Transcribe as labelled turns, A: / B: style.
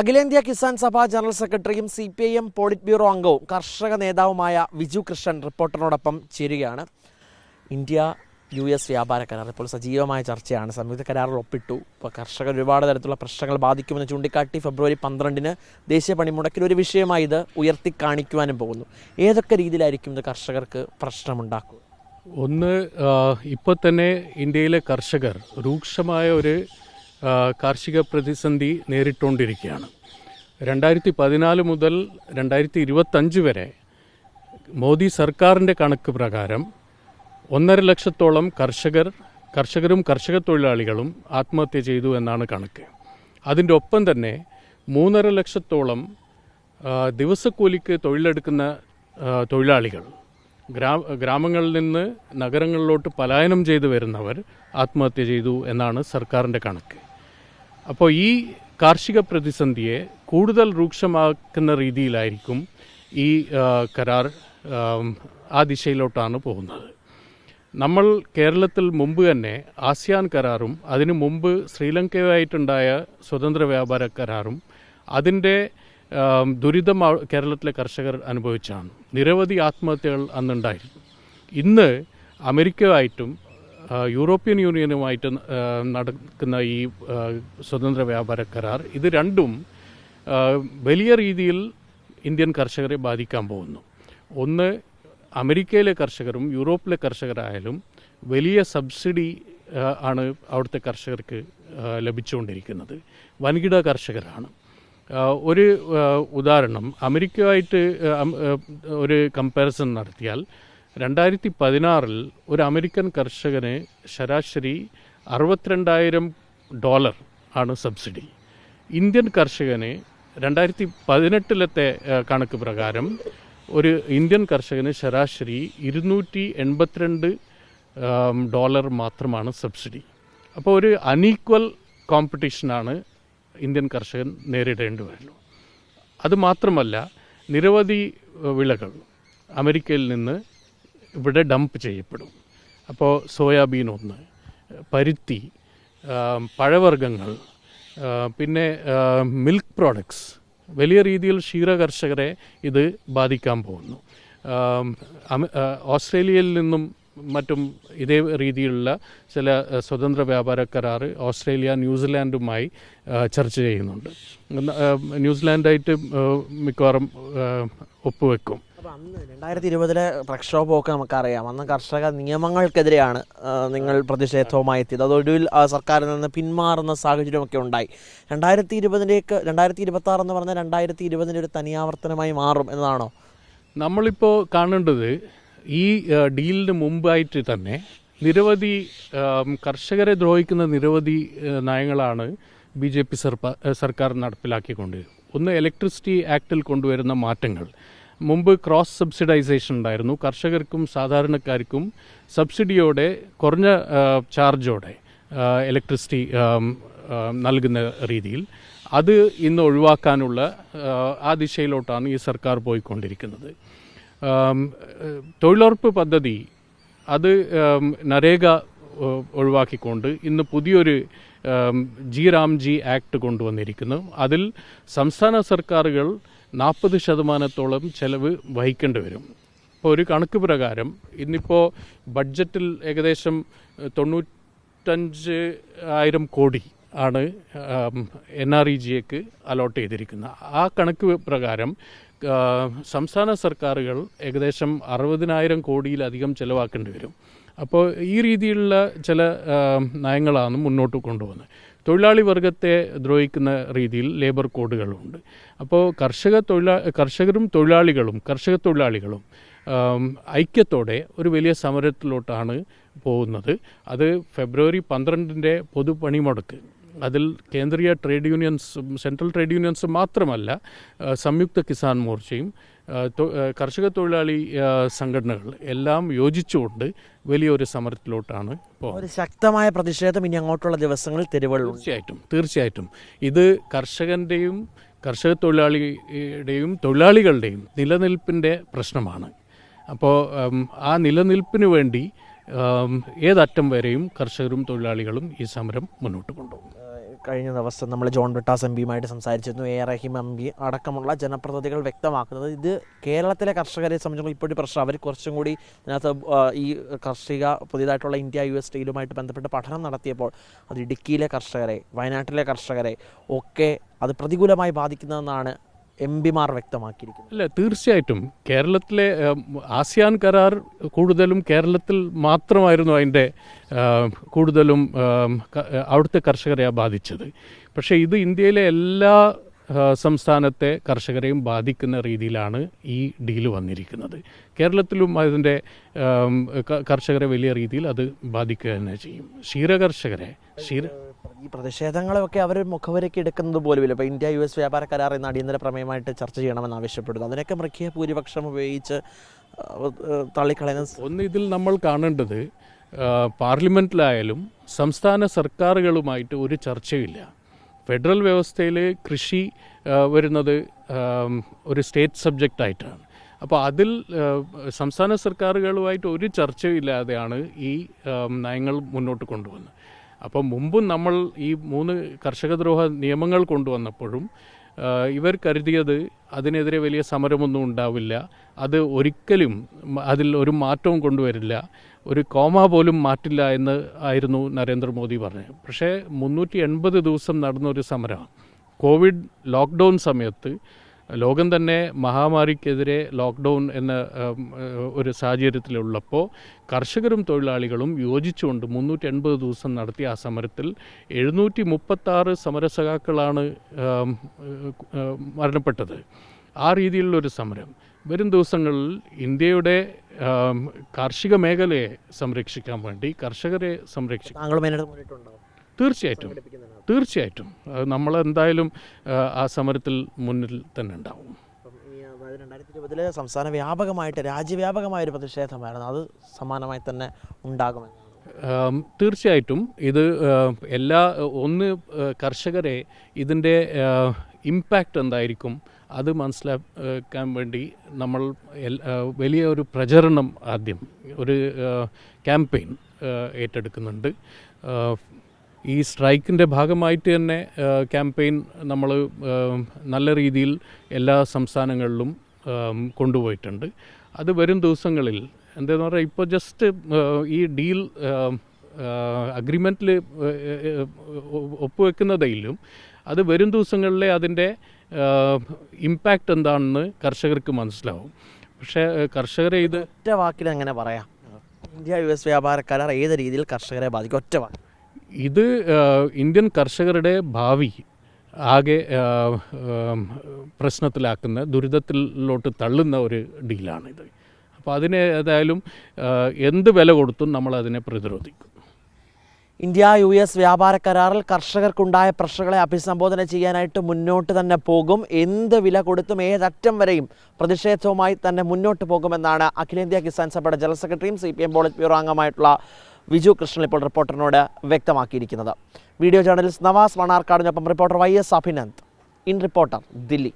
A: അഖിലേന്ത്യാ കിസാൻ സഭ ജനറൽ സെക്രട്ടറിയും C P I M polit bureau അംഗവും കർഷക നേതാവുമായ വിജു കൃഷ്ണൻ റിപ്പോർട്ടറിനോടൊപ്പം ചേരുകയാണ്. ഇന്ത്യ യു എസ് വ്യാപാര കരാർ. ഇപ്പോൾ സജീവമായ ചർച്ചയാണ്. സംയുക്ത കരാറിൽ ഒപ്പിട്ടു. ഇപ്പോൾ കർഷകർ ഒരുപാട് തരത്തിലുള്ള പ്രശ്നങ്ങൾ ബാധിക്കുമെന്ന് ചൂണ്ടിക്കാട്ടി ഫെബ്രുവരി പന്ത്രണ്ടിന് ദേശീയ പണിമുടക്കിൽ ഒരു വിഷയമായി ഇത് ഉയർത്തി കാണിക്കുവാനും പോകുന്നു. ഏതൊക്കെ രീതിയിലായിരിക്കും ഇത് കർഷകർക്ക് പ്രശ്നമുണ്ടാക്കുക
B: ഒന്ന് ഇപ്പോൾ തന്നെ ഇന്ത്യയിലെ കർഷകർ രൂക്ഷമായ ഒരു കാർഷിക പ്രതിസന്ധി നേരിട്ടുകൊണ്ടിരിക്കുകയാണ് രണ്ടായിരത്തി പതിനാല് മുതൽ രണ്ടായിരത്തി ഇരുപത്തഞ്ച് വരെ മോദി സർക്കാരിന്റെ കണക്ക് പ്രകാരം ഒന്നര ലക്ഷത്തോളം കർഷകർ കർഷകരും കർഷക തൊഴിലാളികളും ആത്മഹത്യ ചെയ്തു എന്നാണ് കണക്ക്. അതിന്റെ ഒപ്പം തന്നെ മൂന്നര ലക്ഷത്തോളം ദിവസക്കൂലിക്ക് തൊഴിലെടുക്കുന്ന തൊഴിലാളികൾ ഗ്രാ ഗ്രാമങ്ങളിൽ നിന്ന് നഗരങ്ങളിലോട്ട് പലായനം ചെയ്തു വരുന്നവർ ആത്മഹത്യ ചെയ്തു എന്നാണ് സർക്കാരിന്റെ കണക്ക്. അപ്പോൾ ഈ കാർഷിക പ്രതിസന്ധിയെ കൂടുതൽ രൂക്ഷമാക്കുന്ന രീതിയിലായിരിക്കും ഈ കരാർ ആ ദിശയിലോട്ടാണ് പോകുന്നത്. നമ്മൾ കേരളത്തിൽ മുമ്പ് തന്നെ ആസിയാൻ കരാറും അതിനു മുമ്പ് ശ്രീലങ്കയുമായിട്ടുണ്ടായ സ്വതന്ത്ര വ്യാപാര കരാറും അതിന്റെ ദുരിതം കേരളത്തിലെ കർഷകർ അനുഭവിച്ചാണ്. നിരവധി ആത്മഹത്യകൾ അന്നുണ്ടായിരുന്നു. ഇന്ന് അമേരിക്കയുമായിട്ടും യൂറോപ്യൻ യൂണിയനുമായിട്ട് നടക്കുന്ന ഈ സ്വതന്ത്ര വ്യാപാര കരാർ ഇത് രണ്ടും വലിയ രീതിയിൽ ഇന്ത്യൻ കർഷകരെ ബാധിക്കാൻ പോകുന്നു. ഒന്ന് അമേരിക്കയിലെ കർഷകരും യൂറോപ്പിലെ കർഷകരായാലും വലിയ സബ്സിഡി ആണ് അവിടുത്തെ കർഷകർക്ക് ലഭിച്ചുകൊണ്ടിരിക്കുന്നത്. വൻകിട കർഷകരാണ്. ഒരു ഉദാഹരണം അമേരിക്കയുമായിട്ട് ഒരു കമ്പാരിസൺ നടത്തിയാൽ രണ്ടായിരത്തി പതിനാറിൽ ഒരു അമേരിക്കൻ കർഷകന് ശരാശരി അറുപത്തിരണ്ടായിരം ഡോളർ ആണ് സബ്സിഡി. ഇന്ത്യൻ കർഷകന് രണ്ടായിരത്തി പതിനെട്ടിലത്തെ കണക്ക് പ്രകാരം ഒരു ഇന്ത്യൻ കർഷകന് ശരാശരി ഇരുന്നൂറ്റി എൺപത്തിരണ്ട് ഡോളർ മാത്രമാണ് സബ്സിഡി. അപ്പോൾ ഒരു അൺഈക്വൽ കോമ്പറ്റീഷനാണ് ഇന്ത്യൻ കർഷകൻ നേരിടേണ്ടി വരുന്നു. അതുമാത്രമല്ല നിരവധി വിളകൾ അമേരിക്കയിൽ നിന്ന് ഇവിടെ ഡംപ് ചെയ്യപ്പെടും. അപ്പോൾ സോയാബീൻ ഒന്ന് പരുത്തി പഴവർഗങ്ങൾ പിന്നെ മിൽക്ക് പ്രോഡക്ട്സ് വലിയ രീതിയിൽ ക്ഷീര കർഷകരെ ഇത് ബാധിക്കാൻ പോകുന്നു. ഓസ്ട്രേലിയയിൽ നിന്നും മറ്റും ഇതേ രീതിയിലുള്ള ചില സ്വതന്ത്ര വ്യാപാര കരാർ ഓസ്ട്രേലിയ ന്യൂസിലാൻഡുമായി ചർച്ച ചെയ്യുന്നുണ്ട്. ന്യൂസിലാൻഡായിട്ട് മിക്കവാറും ഒപ്പുവെക്കും.
A: അപ്പോൾ അന്ന് രണ്ടായിരത്തി ഇരുപതിലെ പ്രക്ഷോഭമൊക്കെ നമുക്കറിയാം. അന്ന് കർഷക നിയമങ്ങൾക്കെതിരെയാണ് നിങ്ങൾ പ്രതിഷേധവുമായി എത്തിയത്. അതൊടുവിൽ സർക്കാരിൽ നിന്ന് പിന്മാറുന്ന സാഹചര്യമൊക്കെ ഉണ്ടായി. രണ്ടായിരത്തി ഇരുപതിലേക്ക് രണ്ടായിരത്തി ഇരുപത്തി ആറ് എന്ന് പറഞ്ഞാൽ രണ്ടായിരത്തി ഇരുപതിന്റെ ഒരു തനിയാവർത്തനമായി മാറും എന്നതാണോ?
B: നമ്മളിപ്പോൾ കാണേണ്ടത് ഈ ഡീലിന് മുമ്പായിട്ട് തന്നെ നിരവധി കർഷകരെ ദ്രോഹിക്കുന്ന നിരവധി നയങ്ങളാണ് ബി ജെ പി സർക്കാർ നടപ്പിലാക്കിക്കൊണ്ട് ഒന്ന് ഇലക്ട്രിസിറ്റി ആക്ടിൽ കൊണ്ടുവരുന്ന മാറ്റങ്ങൾ. മുമ്പ് ക്രോസ് സബ്സിഡൈസേഷൻ ഉണ്ടായിരുന്നു. കർഷകർക്കും സാധാരണക്കാർക്കും സബ്സിഡിയോടെ കുറഞ്ഞ ചാർജോടെ ഇലക്ട്രിസിറ്റി നൽകുന്ന രീതിയിൽ അത് ഇന്ന് ഒഴിവാക്കാനുള്ള ആ, ദിശയിലോട്ടാണ് ഈ സർക്കാർ പോയിക്കൊണ്ടിരിക്കുന്നത്. തൊഴിലുറപ്പ് പദ്ധതി അത് നരേഗ ഒഴിവാക്കിക്കൊണ്ട് ഇന്ന് പുതിയൊരു ജി രാംജി ആക്ട് കൊണ്ടുവന്നിരിക്കുന്നു. അതിൽ സംസ്ഥാന സർക്കാരുകൾ നാൽപ്പത് ശതമാനത്തോളം ചെലവ് വഹിക്കേണ്ടി വരും. അപ്പോൾ ഒരു കണക്ക് പ്രകാരം ഇന്നിപ്പോൾ ബഡ്ജറ്റിൽ ഏകദേശം തൊണ്ണൂറ്റഞ്ച് ആയിരം കോടി ആണ് എൻ ആർ ഇ ജിക്ക് അലോട്ട് ചെയ്തിരിക്കുന്നത്. ആ കണക്ക് പ്രകാരം സംസ്ഥാന സർക്കാരുകൾ ഏകദേശം അറുപതിനായിരം കോടിയിലധികം ചിലവാക്കേണ്ടി വരും. അപ്പോൾ ഈ രീതിയിലുള്ള ചില നയങ്ങളാണ് മുന്നോട്ട് കൊണ്ടുപോകുന്നത് തൊഴിലാളി വർഗത്തെ ദ്രോഹിക്കുന്ന രീതിയിൽ ലേബർ കോഡുകളുണ്ട്. അപ്പോൾ കർഷക തൊഴിലാ കർഷകരും തൊഴിലാളികളും കർഷക തൊഴിലാളികളും ഐക്യത്തോടെ ഒരു വലിയ സമരത്തിലോട്ടാണ് പോകുന്നത്. അത് ഫെബ്രുവരി പന്ത്രണ്ടിന്റെ പൊതുപണിമുടക്ക്. അതിൽ കേന്ദ്രീയ trade unions central trade unions മാത്രമല്ല സംയുക്ത കിസാൻ മോർച്ചയും കർഷക തൊഴിലാളി സംഘടനകൾ എല്ലാം യോജിച്ചുകൊണ്ട് വലിയൊരു സമരത്തിലോട്ടാണ് ഇപ്പോൾ
A: ഒരു ശക്തമായ പ്രതിഷേധം ഇനി അങ്ങോട്ടുള്ള ദിവസങ്ങളിൽ തെരുവുകളിൽ
B: തീർച്ചയായിട്ടും തീർച്ചയായിട്ടും. ഇത് കർഷകന്റെയും കർഷക തൊഴിലാളിയുടെയും തൊഴിലാളികളുടെയും നിലനിൽപ്പിന്റെ പ്രശ്നമാണ്. അപ്പോൾ ആ നിലനിൽപ്പിന് വേണ്ടി ഏതറ്റം വരെയും കർഷകരും തൊഴിലാളികളും ഈ സമരം മുന്നോട്ട് കൊണ്ടുപോകും
A: കഴിഞ്ഞ ദിവസം നമ്മൾ ജോൺ ബ്രിട്ടാസ് എം പിയുമായിട്ട് സംസാരിച്ചിരുന്നു. എ. റഹീം എം പി അടക്കമുള്ള ജനപ്രതിനിധികൾ വ്യക്തമാക്കുന്നത്. ഇത് കേരളത്തിലെ കർഷകരെ സംബന്ധിച്ചുള്ള ഇപ്പോഴും പ്രശ്നം. അവർ കുറച്ചും കൂടി ഇതിനകത്ത് ഈ കർഷിക പുതിയതായിട്ടുള്ള ഇന്ത്യ യു. എസ്. ഡീലുമായിട്ട് ബന്ധപ്പെട്ട് പഠനം നടത്തിയപ്പോൾ അത് ഇടുക്കിയിലെ കർഷകരെ വയനാട്ടിലെ കർഷകരെ ഒക്കെ അത് പ്രതികൂലമായി ബാധിക്കുന്നതെന്നാണ് എം പിമാർ വ്യക്തമാക്കിയിരിക്കുന്നത്
B: അല്ല തീർച്ചയായിട്ടും. കേരളത്തിലെ ആസിയാൻ കരാർ കൂടുതലും കേരളത്തിൽ മാത്രമായിരുന്നു അതിന്റെ കൂടുതലും അവിടുത്തെ കർഷകരെ ബാധിച്ചത്. പക്ഷേ ഇത് ഇന്ത്യയിലെ എല്ലാ സംസ്ഥാനത്തെ കർഷകരെയും ബാധിക്കുന്ന രീതിയിലാണ് ഈ ഡീൽ വന്നിരിക്കുന്നത്. കേരളത്തിലും അതിന്റെ കർഷകരെ വലിയ രീതിയിൽ അത് ബാധിക്കുക തന്നെ ചെയ്യും. ക്ഷീര കർഷകരെ ക്ഷീര
A: ഈ പ്രതിഷേധങ്ങളൊക്കെ അവർ മുഖവരയ്ക്ക് എടുക്കുന്നത് പോലുമില്ല. ഇപ്പോൾ ഇന്ത്യ യു എസ് വ്യാപാര കരാർ എന്ന അടിയന്തര പ്രമേയമായിട്ട് ചർച്ച ചെയ്യണമെന്ന് ആവശ്യപ്പെടുന്നു. അതിനൊക്കെ മൃഗീയ ഭൂരിപക്ഷം ഉപയോഗിച്ച് തള്ളിക്കളയുന്ന
B: ഒന്ന് ഇതിൽ നമ്മൾ കാണേണ്ടത് പാർലമെന്റിലായാലും സംസ്ഥാന സർക്കാരുകളുമായിട്ട് ഒരു ചർച്ചയില്ല. ഫെഡറൽ വ്യവസ്ഥയിൽ കൃഷി വരുന്നത് ഒരു സ്റ്റേറ്റ് സബ്ജക്റ്റ് ആയിട്ടാണ് അപ്പോൾ അതിൽ സംസ്ഥാന സർക്കാരുകളുമായിട്ട് ഒരു ചർച്ചയില്ലാതെയാണ് ഈ നയങ്ങൾ മുന്നോട്ട് കൊണ്ടുവന്നത്. അപ്പോൾ മുമ്പും നമ്മൾ ഈ മൂന്ന് കർഷകദ്രോഹ നിയമങ്ങൾ കൊണ്ടുവന്നപ്പോഴും ഇവർ കരുതിയത് അതിനെതിരെ വലിയ സമരമൊന്നും ഉണ്ടാവില്ല. അത് ഒരിക്കലും അതിൽ ഒരു മാറ്റവും കൊണ്ടുവരില്ല. ഒരു കോമ പോലും മാറ്റില്ല എന്ന് ആയിരുന്നു നരേന്ദ്രമോദി പറഞ്ഞത്. പക്ഷേ മുന്നൂറ്റി എൺപത് ദിവസം നടന്നൊരു സമരമാണ് കോവിഡ് ലോക്ക്ഡൗൺ സമയത്ത് ലോകം തന്നെ മഹാമാരിക്കെതിരെ ലോക്ക്ഡൗൺ എന്ന ഒരു സാഹചര്യത്തിലുള്ളപ്പോൾ കർഷകരും തൊഴിലാളികളും യോജിച്ചുകൊണ്ട് മുന്നൂറ്റി എൺപത് ദിവസം നടത്തിയ ആ സമരത്തിൽ എഴുന്നൂറ്റി മുപ്പത്താറ് സമരസഖാക്കളാണ് മരണപ്പെട്ടത്. ആ രീതിയിലുള്ളൊരു സമരം. വരും ദിവസങ്ങളിൽ ഇന്ത്യയുടെ കാർഷിക മേഖലയെ സംരക്ഷിക്കാൻ വേണ്ടി കർഷകരെ സംരക്ഷിക്കാൻ തീർച്ചയായിട്ടും. തീർച്ചയായിട്ടും. നമ്മൾ എന്തായാലും ആ, സമരത്തിൽ മുന്നിൽ തന്നെ ഉണ്ടാവും.
A: രണ്ടായിരത്തി ഇരുപതിൽ സംസ്ഥാന വ്യാപകമായിട്ട് രാജ്യവ്യാപകമായ ഒരു പ്രതിഷേധമായിരുന്നു. അത് സമാനമായി തന്നെ
B: ഉണ്ടാകുമെന്ന് തീർച്ചയായിട്ടും. ഇത് എല്ലാ ഒന്ന് കർഷകരെ ഇതിന്റെ ഇമ്പാക്റ്റ് എന്തായിരിക്കും അത് മനസ്സിലാക്കാൻ വേണ്ടി നമ്മൾ വലിയ ഒരു പ്രചരണം ആദ്യം ഒരു ക്യാമ്പയിൻ ഏറ്റെടുക്കുന്നുണ്ട്. ഈ സ്ട്രൈക്കിന്റെ ഭാഗമായിട്ട് തന്നെ ക്യാമ്പയിൻ നമ്മൾ നല്ല രീതിയിൽ എല്ലാ സംസ്ഥാനങ്ങളിലും കൊണ്ടുപോയിട്ടുണ്ട്. അത് വരും ദിവസങ്ങളിൽ. എന്താണെന്ന് പറഞ്ഞാൽ ഇപ്പോൾ ജസ്റ്റ് ഈ ഡീൽ അഗ്രിമെന്റിൽ ഒപ്പുവെക്കുന്നതെങ്കിലും അത് വരും ദിവസങ്ങളിലെ അതിന്റെ ഇമ്പാക്റ്റ് എന്താണെന്ന് കർഷകർക്ക് മനസ്സിലാവും. പക്ഷേ കർഷകരെ ഇത്
A: ഒറ്റ വാക്കിൽ അങ്ങനെ പറയാം? ഇന്ത്യ യു എസ് വ്യാപാര കരാർ ഏത് രീതിയിൽ കർഷകരെ ബാധിക്കും? ഒറ്റ വാക്ക്.
B: ഇത് ഇന്ത്യൻ കർഷകരുടെ ഭാവി ആകെ പ്രശ്നത്തിലാക്കുന്ന ദുരിതത്തിലോട്ട് തള്ളുന്ന ഒരു ഡീലാണിത് അപ്പോൾ അതിനെ ഏതായാലും എന്ത് വില കൊടുത്തും നമ്മൾ അതിനെ പ്രതിരോധിക്കും.
A: ഇന്ത്യ യു എസ് വ്യാപാര കരാറിൽ കർഷകർക്കുണ്ടായ പ്രശ്നങ്ങളെ അഭിസംബോധന ചെയ്യാനായിട്ട് മുന്നോട്ട് തന്നെ പോകും. എന്ത് വില കൊടുത്തും ഏതറ്റം വരെയും പ്രതിഷേധവുമായി തന്നെ മുന്നോട്ട് പോകുമെന്നാണ് അഖിലേന്ത്യാ കിസാൻ സഭയുടെ ജനറൽ സെക്രട്ടറിയും C P M polit bureau അംഗമായിട്ടുള്ള Viju Krishnan ഇപ്പോൾ റിപ്പോർട്ടറിനോട് വ്യക്തമാക്കിയിരിക്കുന്നത്. Video journalist Navas മണാർക്കാടിനൊപ്പം reporter Y S Abhinand. In reporter Delhi.